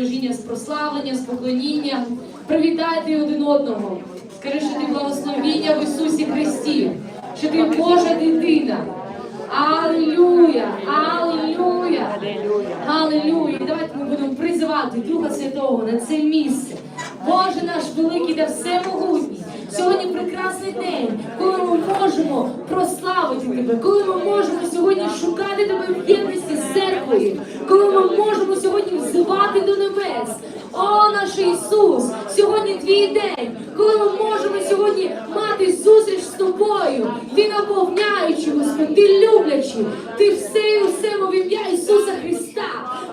богослужіння з прославлення, з поклоніння. Привітайте один одного. Скажи, що благословіння в Ісусі Христі, що ти Божа дитина. Алілюя! Алілюя! Алілюя! І давайте ми будемо призивати Духа Святого на це місце. Боже наш великий та всемогутній. Сьогодні прекрасний день, коли ми можемо прославити тебе, коли ми можемо сьогодні шукати тебе в єдності з церквою, коли ми можемо сьогодні взивати до небес. О, наш Ісус! Сьогодні твій день, коли ми можемо сьогодні мати зустріч з тобою. Ти наповняючий, Господь, ти люблячий, ти все і усе в ім'я Ісуса Христа.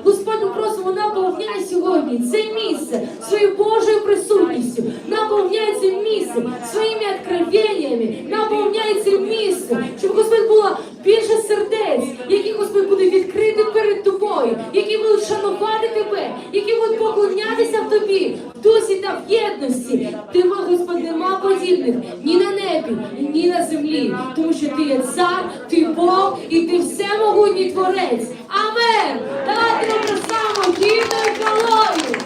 Господь, ми просимо, наповняй сьогодні це місце своєю Божою присутністю, наповняй це місце своїми откровеннями, наповняй це місце, щоб І ти всемогутній творець. Амен! Давайте ми само гімною колою!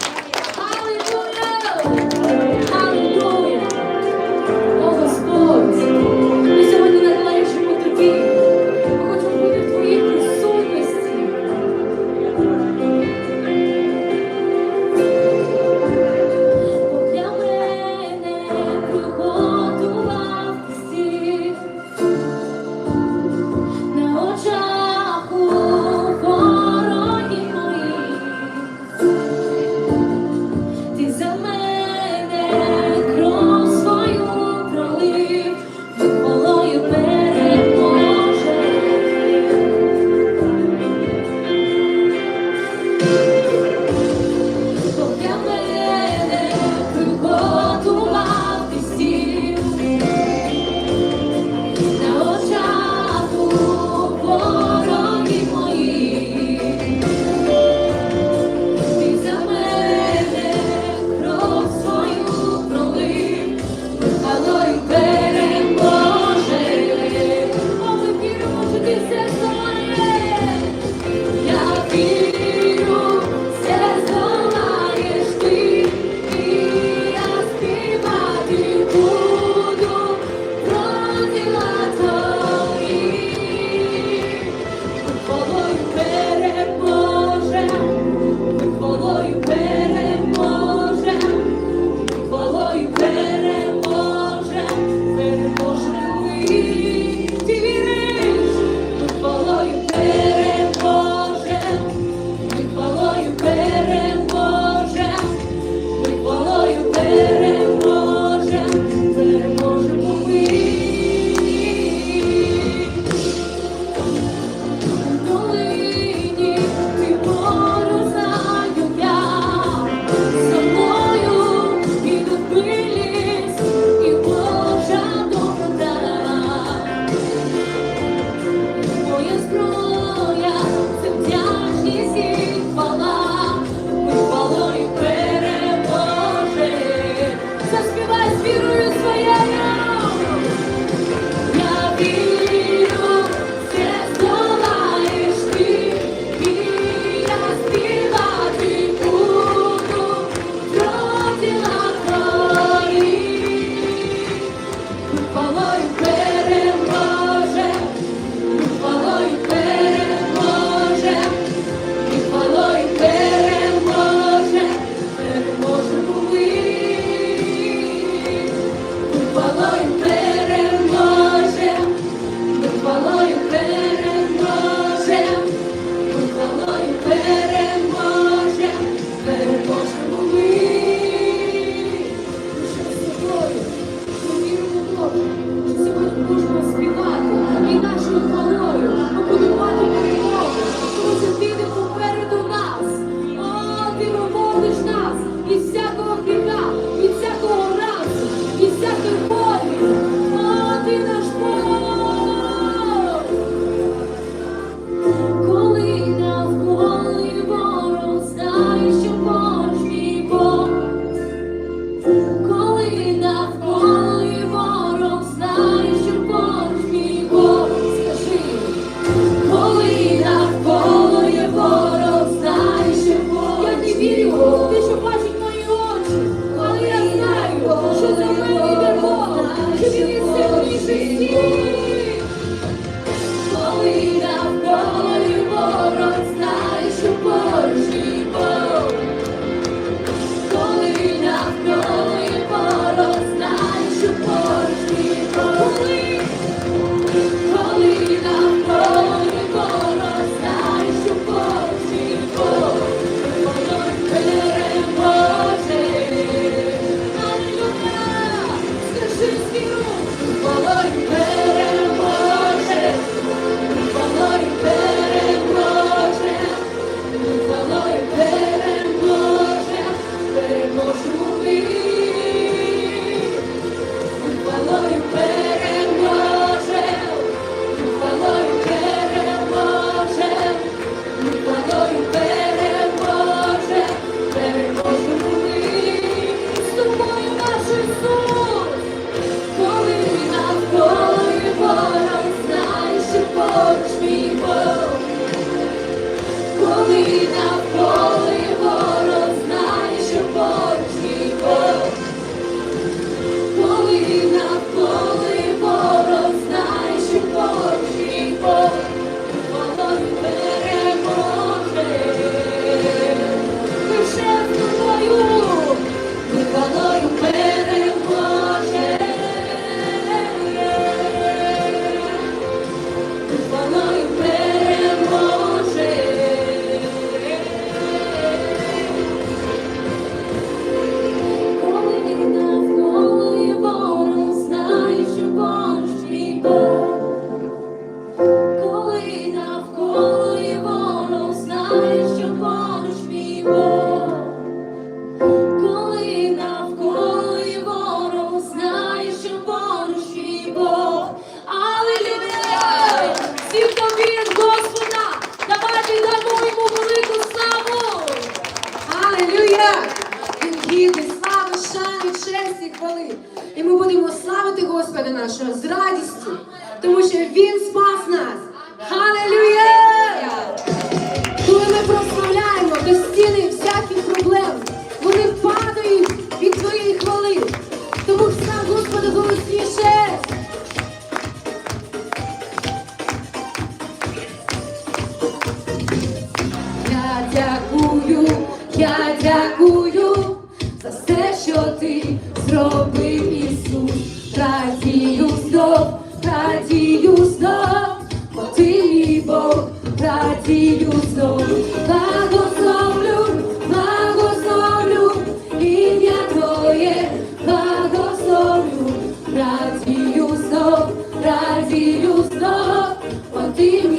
filho.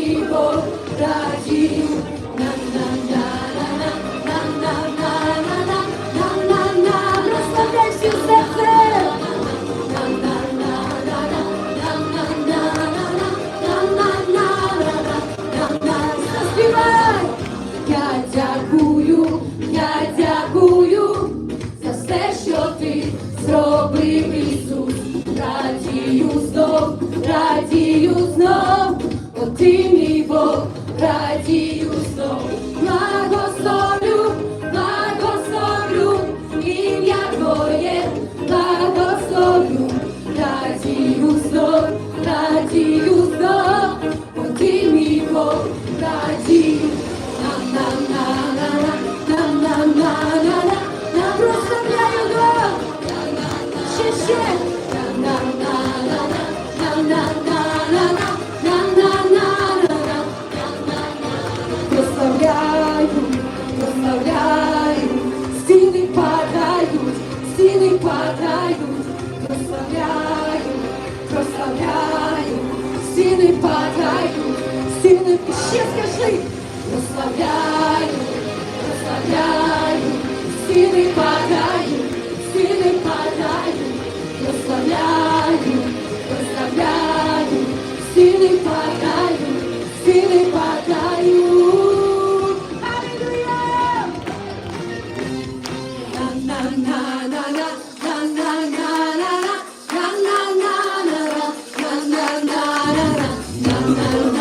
руки падають, прославляю, прославляю, стіни падають, стіни ще прославляю, прославляю, стіни падають, стіни падають, прославляю, прославляю, стіни падають, стіни падають. Hallelujah.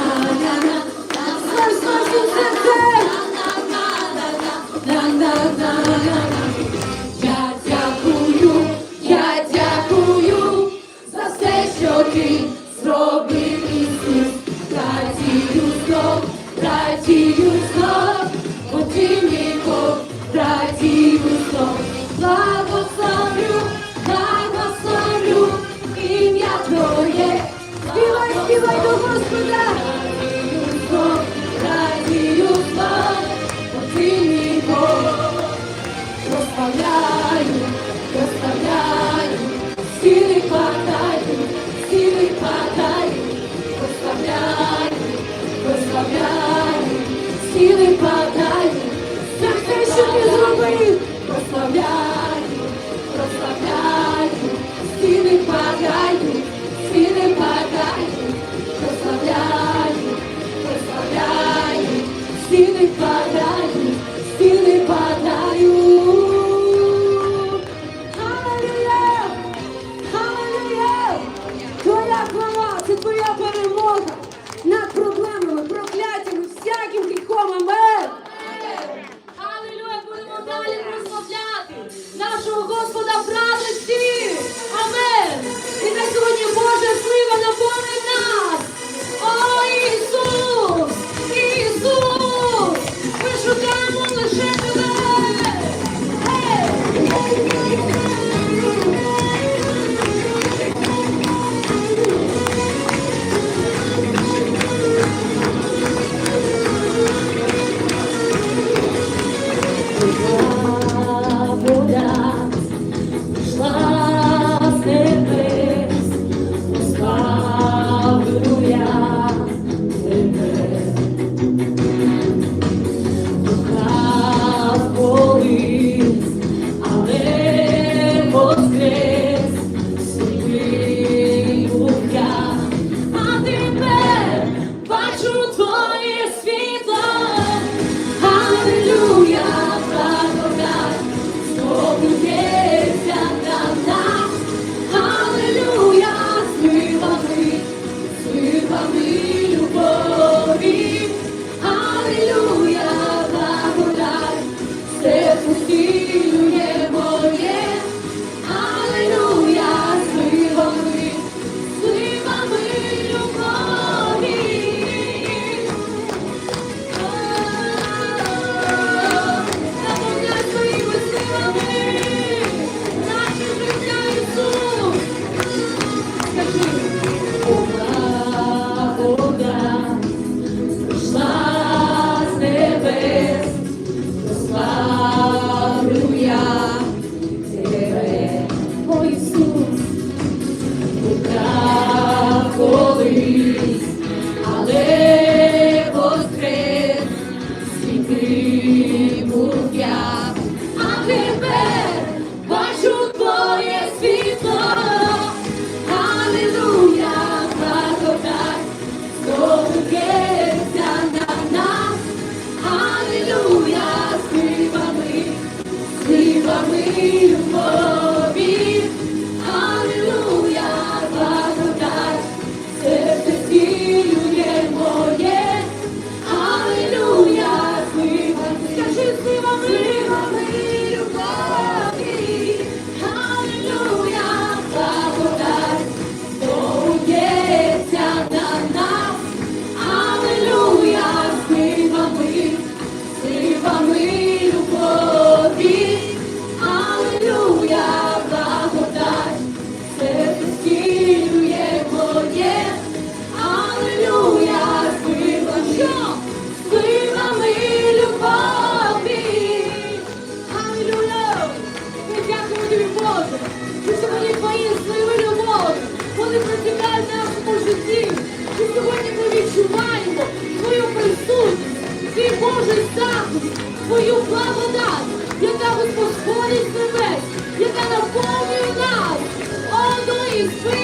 Господь сходить